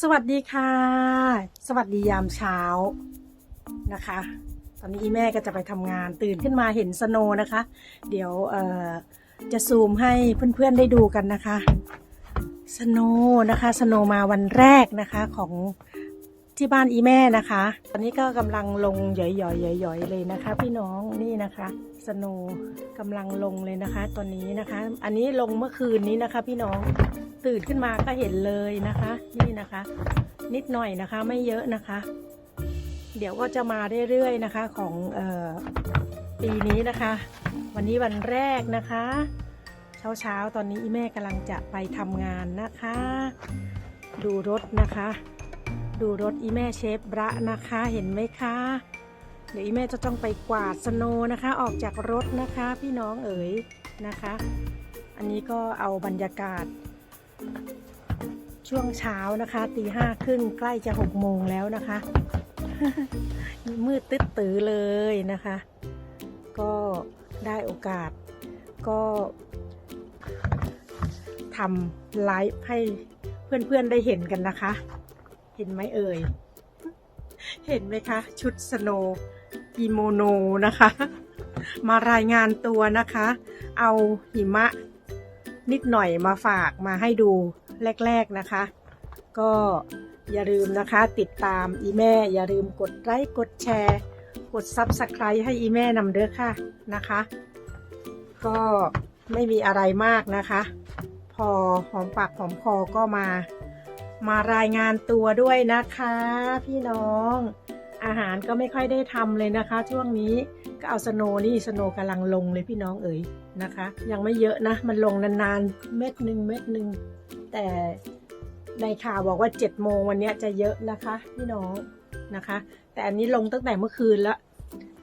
สวัสดีค่ะ สวัสดียามเช้านะคะ ตอนนี้อีแม่ก็จะไปทำงานตื่นขึ้นมาเห็นสโนนะคะ เดี๋ยวเอ่อจะซูมให้เพื่อนๆได้ดูกันนะคะ สโนนะคะ สโนมาวันแรกนะคะของ ที่บ้านอีแม่นะคะ ตอนนี้ก็กำลังลงหย่อยๆหย่อยๆเลยนะคะ พี่น้องนี่นะคะสโนว์กำลังลงเลยนะคะ ตอนนี้นะคะ อันนี้ลงเมื่อคืนนี้นะคะ พี่น้องตื่นขึ้นมาก็เห็นเลยนะคะ นี่นะคะ นิดหน่อยนะคะไม่เยอะนะคะ เดี๋ยวก็จะมาเรื่อยๆนะคะของออปีนี้นะคะ วันนี้วันแรกนะคะเช้าๆตอนนี้อีแม่กำลังจะไปทำงานนะคะ ดูรถนะคะ ดูรถอีแม่เชฟบระนะคะเห็นไหมคะ เดี๋ยวอีแม่จะต้องไปกวาดสโนนะคะ ออกจากรถนะคะพี่น้องเอ๋ยนะคะ อันนี้ก็เอาบรรยากาศ ช่วงเช้านะคะตีห้าครึ่งใกล้จะหกโมงแล้วนะคะ มืดตึ๊ดตือเลยนะคะ ก็ได้โอกาสก็ทำไลฟ์ให้เพื่อนๆได้เห็นกันนะคะ เห็นไหมเอ่ย เห็นไหมคะ ชุดสโนว์กิโมโนนะคะ มารายงานตัวนะคะ เอาหิมะนิดหน่อยมาฝากมาให้ดูแรก ๆนะคะ ก็อย่าลืมนะคะ ติดตามอีแม่ อย่าลืมกดไลค์กดแชร์ กด Subscribe ให้อีแม่นำเด้อค่ะนะคะ ก็ไม่มีอะไรมากนะคะ พอหอมปากหอมคอก็มา มารายงานตัวด้วยนะคะ พี่น้อง อาหารก็ไม่ค่อยได้ทำเลยนะคะ ช่วงนี้ก็เอาสโนว์นี่สโนว์กำลังลงเลยพี่น้องเอ๋ยนะคะ ยังไม่เยอะนะ มันลงนานๆ เม็ดหนึ่งเม็ดหนึ่งแต่ในข่าวบอกว่า7จ็ดโมงวันนี้จะเยอะนะคะ พี่น้องนะคะ แต่อันนี้ลงตั้งแต่เมื่อคืนแล้ว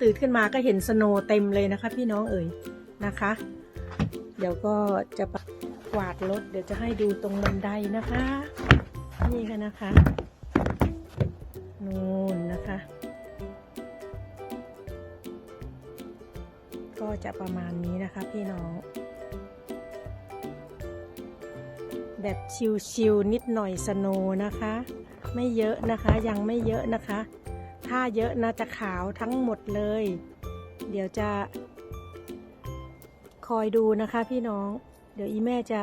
ตื่นขึ้นมาก็เห็นสโนว์เต็มเลยนะคะ พี่น้องเอ๋ยนะคะ เดี๋ยวก็จะกวาดรถเดี๋ยวจะให้ดูตรงบันไดนะคะ นี่กันนะคะนูนนะคะ ก็จะประมาณนี้นะคะพี่น้อง แบบชิวๆนิดหน่อยสโนนะคะ ไม่เยอะนะคะยังไม่เยอะนะคะ ถ้าเยอะนะจะขาวทั้งหมดเลย เดี๋ยวจะ คอยดูนะคะพี่น้อง เดี๋ยวอีแม่จะ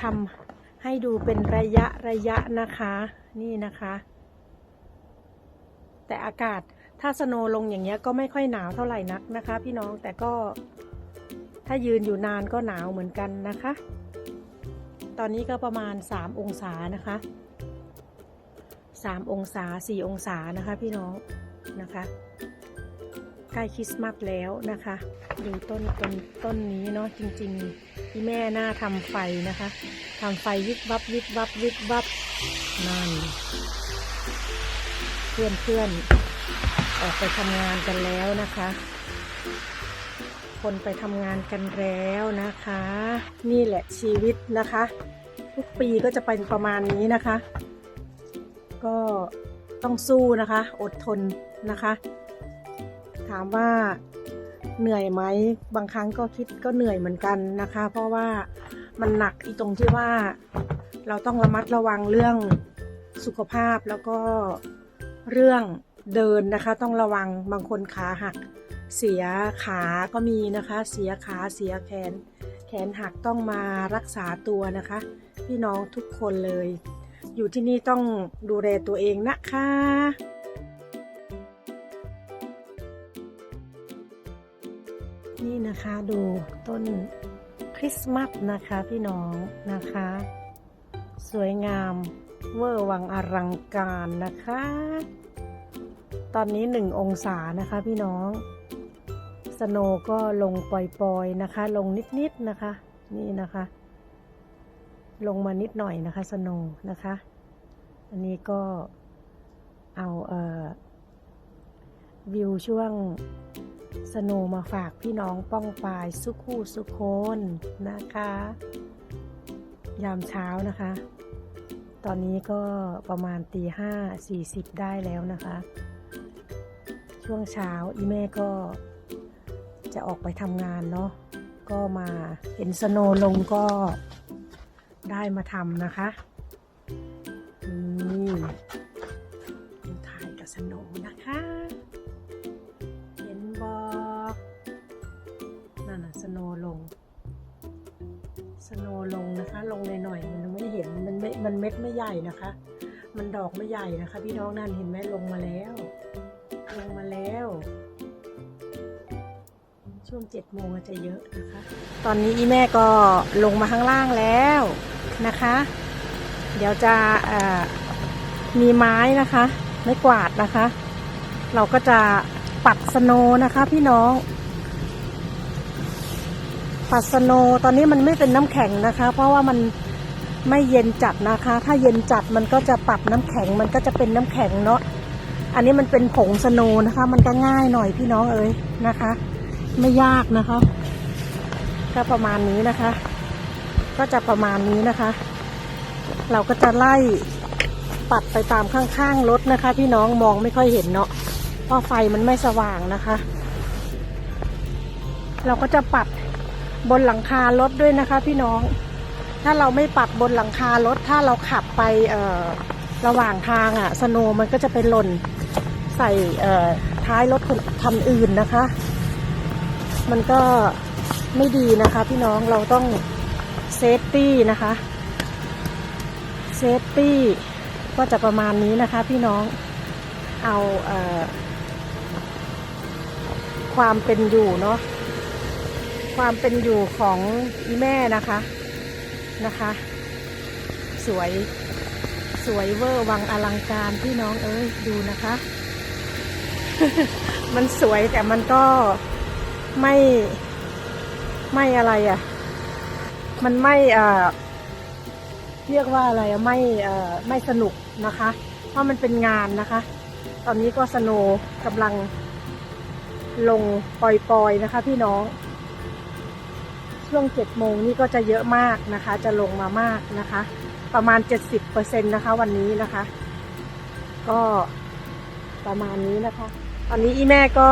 ทำ ให้ดูเป็นระยะระยะนะคะ นี่นะคะ แต่อากาศถ้าสโนลงอย่างเงี้ยก็ไม่ค่อยหนาวเท่าไหร่นักนะคะ พี่น้องแต่ก็ถ้ายืนอยู่นานก็หนาวเหมือนกันนะคะ ตอนนี้ก็ประมาณ 3 องศานะคะ 3 องศา 4 องศานะคะพี่น้องนะคะ ใกล้คริสต์มาสแล้วนะคะ ดูต้นต้นต้นนี้เนาะจริงๆที่แม่หน้าทำไฟนะคะ ทำไฟวิบวับวิบวับวิบวับนั่นเพื่อนเพื่อนออกไปทำงานกันแล้วนะคะ คนไปทำงานกันแล้วนะคะ นี่แหละชีวิตนะคะ ทุกปีก็จะเป็นประมาณนี้นะคะ ก็ต้องสู้นะคะ อดทนนะคะ ถามว่า เหนื่อยไหมบางครั้งก็คิดก็เหนื่อยเหมือนกันนะคะ เพราะว่ามันหนักอีตรงที่ว่า เราต้องระมัดระวังเรื่องสุขภาพแล้วก็เรื่องเดินนะคะ ต้องระวังบางคนขาหัก เสียขาก็มีนะคะ เสียขาเสียแขน แขนหักต้องมารักษาตัวนะคะ พี่น้องทุกคนเลย อยู่ที่นี่ต้องดูแลตัวเองนะคะ นะคะดูต้นคริสต์มาสนะคะพี่น้องนะคะ สวยงามเวอร์วังอลังการนะคะ ตอนนี้หนึ่งองศานะคะพี่น้องสโนก็ลงปล่อยๆนะคะ ลงนิดๆนะคะ นี่นะคะ ลงมานิดหน่อยนะคะสโนนะคะ อันนี้ก็เอาเอ่อวิวช่วงสนว์มาฝากพี่น้องป้องปายสุขู่สุคนนะคะ ยามเช้านะคะ ตอนนี้ก็ประมาณตีห้าสี่สิบได้แล้วนะคะ ช่วงเช้าอีแม่ก็จะออกไปทำงานเนาะก็มาเห็นสโนลงก็ได้มาทำนะคะ ลงหน่อยๆมันไม่เห็นมันไม่มันเม็ดไม่ใหญ่นะคะ มันดอกไม่ใหญ่นะคะ พี่น้องนั่นเห็นไหมลงมาแล้ว ลงมาแล้ว ช่วงเจ็ดโมงจะเยอะนะคะ ตอนนี้อีแม่ก็ลงมาข้างล่างแล้วนะคะ เดี๋ยวจะมีไม้นะคะ ไม่กวาดนะคะ เราก็จะปัดสโนนะคะพี่น้อง ปัสโนตอนนี้มันไม่เป็นน้ำแข็งนะคะ เพราะว่ามันไม่เย็นจัดนะคะ ถ้าเย็นจัดมันก็จะปรับน้ำแข็ง มันก็จะเป็นน้ำแข็งเนาะอันนี้มันเป็นผงสโนนะคะ มันก็ง่ายหน่อยพี่น้องเอ๋ยนะคะ ไม่ยากนะคะ ก็ประมาณนี้นะคะ ก็จะประมาณนี้นะคะ เราก็จะไล่ปัดไปตามข้างๆรถนะคะ พี่น้องมองไม่ค่อยเห็นเนาะเพราะไฟมันไม่สว่างนะคะ เราก็จะปัด บนหลังคารถด้วยนะคะ พี่น้อง ถ้าเราไม่ปัดบนหลังคารถ ถ้าเราขับไปเออระหว่างทางอะสโนมันก็จะไปหล่นใส่เออท้ายรถคันอื่นนะคะ มันก็ไม่ดีนะคะ พี่น้องเราต้องเซฟตี้นะคะเซฟตี้ก็จะประมาณนี้นะคะ พี่น้องเอาเออความเป็นอยู่เนาะ ความเป็นอยู่ของอีแม่นะคะนะคะ สวยสวยเวอร์วังอลังการพี่น้องเอ้ยดูนะคะ มันสวยแต่มันก็ไม่ไม่อะไรอะ่ะ มันไม่เอ่อเรียกว่าอะไรอะไม่เอ่อไม่สนุกนะคะ เพราะมันเป็นงานนะคะ ตอนนี้ก็สโนกำลังลงปล่อยๆนะคะ พี่น้อง ช่วงเจ็ดโมงนี่ก็จะเยอะมากนะคะ จะลงมามากนะคะ ประมาณเจ็ดสิบเปอร์เซ็นต์นะคะ วันนี้นะคะ ก็ประมาณนี้นะคะ ตอนนี้อีแม่ก็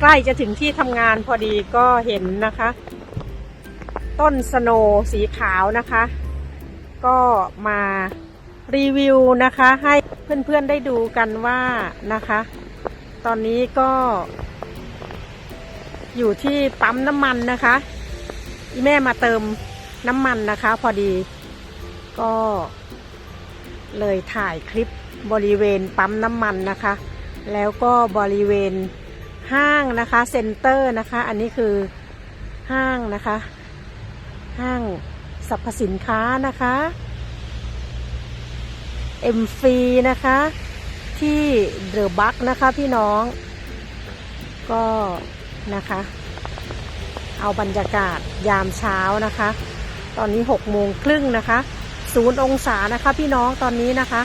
ใกล้จะถึงที่ทำงานพอดีก็เห็นนะคะ ต้นสโนว์สีขาวนะคะ ก็มารีวิวนะคะ ให้เพื่อนๆได้ดูกันว่านะคะ ตอนนี้ก็ อยู่ที่ปั๊มน้ำมันนะคะแม่มาเติมน้ำมันนะคะ พอดีก็เลยถ่ายคลิปบริเวณปั๊มน้ำมันนะคะ แล้วก็บริเวณห้างนะคะเซ็นเตอร์นะคะ อันนี้คือห้างนะคะ ห้างสรรพสินค้านะคะเอ็มฟีนะคะ ที่เดอะบัคนะคะพี่น้อง ก็ นะคะ เอาบรรยากาศยามเช้านะคะ ตอนนี้หกโมงครึ่งนะคะศูนย์องศานะคะพี่น้องตอนนี้นะคะ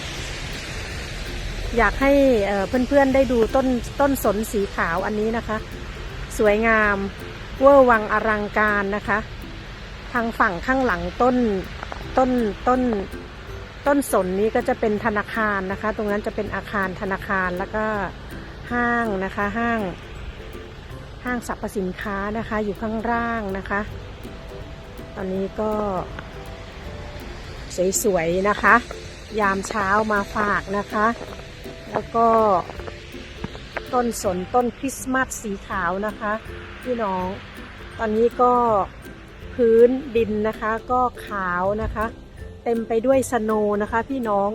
อยากให้เเพื่อนๆได้ดูต้นต้นสนสีขาวอันนี้นะคะ สวยงามเวอร์วังอลังการนะคะ ทางฝั่งข้างหลังต้นต้นต้นต้นสนนี้ก็จะเป็นธนาคารนะคะ ตรงนั้นจะเป็นอาคารธนาคารแล้วก็ห้างนะคะห้าง ห้างสรรพสินค้านะคะอยู่ข้างล่างนะคะ ตอนนี้ก็ สวยๆนะคะ ยามเช้ามาฝากนะคะ แล้วก็ ต้นสนต้นคริสต์มาสสีขาวนะคะพี่น้อง ตอนนี้ก็พื้นดินนะคะก็ขาวนะคะ เต็มไปด้วยสโนว์นะคะ พี่น้อง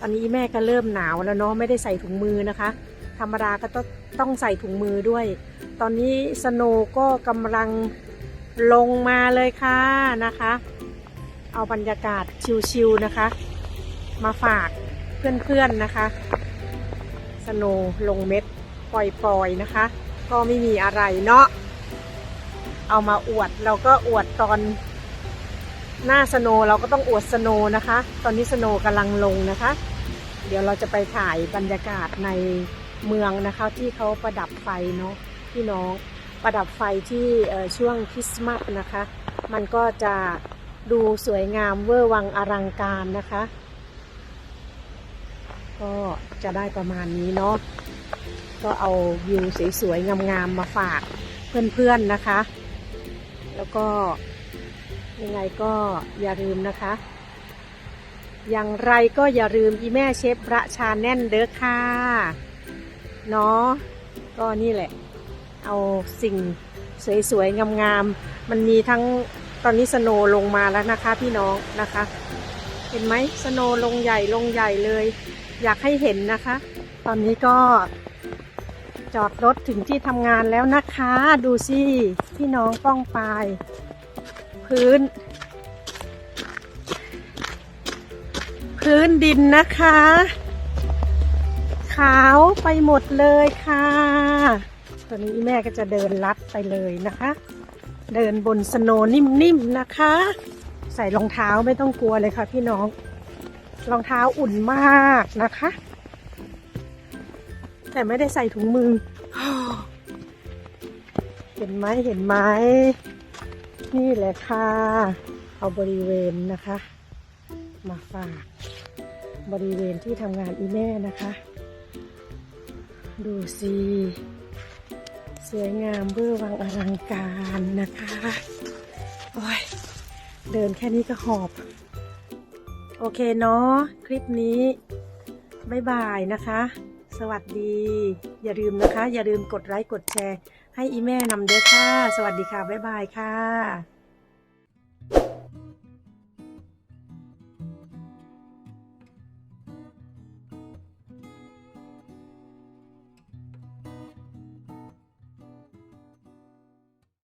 ตอนนี้แม่ก็เริ่มหนาวแล้วเนาะไม่ได้ใส่ถุงมือนะคะ ธรรมดาก็ต้อง ต้องใส่ถุงมือด้วย ตอนนี้สโนก็กำลังลงมาเลยค่ะนะคะ เอาบรรยากาศชิวๆนะคะ มาฝากเพื่อนๆนะคะ สโนลงเม็ดปล่อยๆนะคะ ก็ไม่มีอะไรเนาะเอามาอวดเราก็อวดตอนหน้าสโนเราก็ต้องอวดสโนนะคะ ตอนนี้สโนกำลังลงนะคะ เดี๋ยวเราจะไปถ่ายบรรยากาศใน เมืองนะคะที่เขาประดับไฟเนาะพี่น้องประดับไฟที่ช่วงคริสต์มาสนะคะ มันก็จะดูสวยงามเวอร์วังอลังการนะคะ ก็จะได้ประมาณนี้เนาะก็เอาวิวสวยๆงามๆมาฝากเพื่อนๆนะคะ แล้วก็ยังไงก็อย่าลืมนะคะ อย่างไรก็อย่าลืมอีแม่เชฟประชาแน่นเด้อค่ะ เนาะก็นี่แหละ เอาสิ่งสวยๆ งามๆ มันมีทั้งตอนนี้สโนลงมาแล้วนะคะพี่น้องนะคะ เห็นไหมสโนลงใหญ่ลงใหญ่เลย อยากให้เห็นนะคะ ตอนนี้ก็จอดรถถึงที่ทำงานแล้วนะคะ ดูสิพี่น้องป้องปลายพื้น พื้นดินนะคะ ขาวไปหมดเลยค่ะ ตอนนี้แม่ก็จะเดินลัดไปเลยนะคะ เดินบนสโนว์นิ่มๆนะคะ ใส่รองเท้าไม่ต้องกลัวเลยค่ะพี่น้อง รองเท้าอุ่นมากนะคะ แต่ไม่ได้ใส่ถุงมือ เห็นไหมเห็นไหมนี่แหละค่ะ เอาบริเวณนะคะ มาฝากบริเวณที่ทำงานอีแม่นะคะ ดูสิ สวยงามเบื้อวังอลังการนะคะ โอ้ย เดินแค่นี้ก็หอบ โอเคเนาะ คลิปนี้บายบายนะคะ สวัสดี อย่าลืมนะคะ อย่าลืมกดไลค์ กดแชร์ ให้อีแม่นำเด้อค่ะ สวัสดีค่ะ บ๊ายบายค่ะ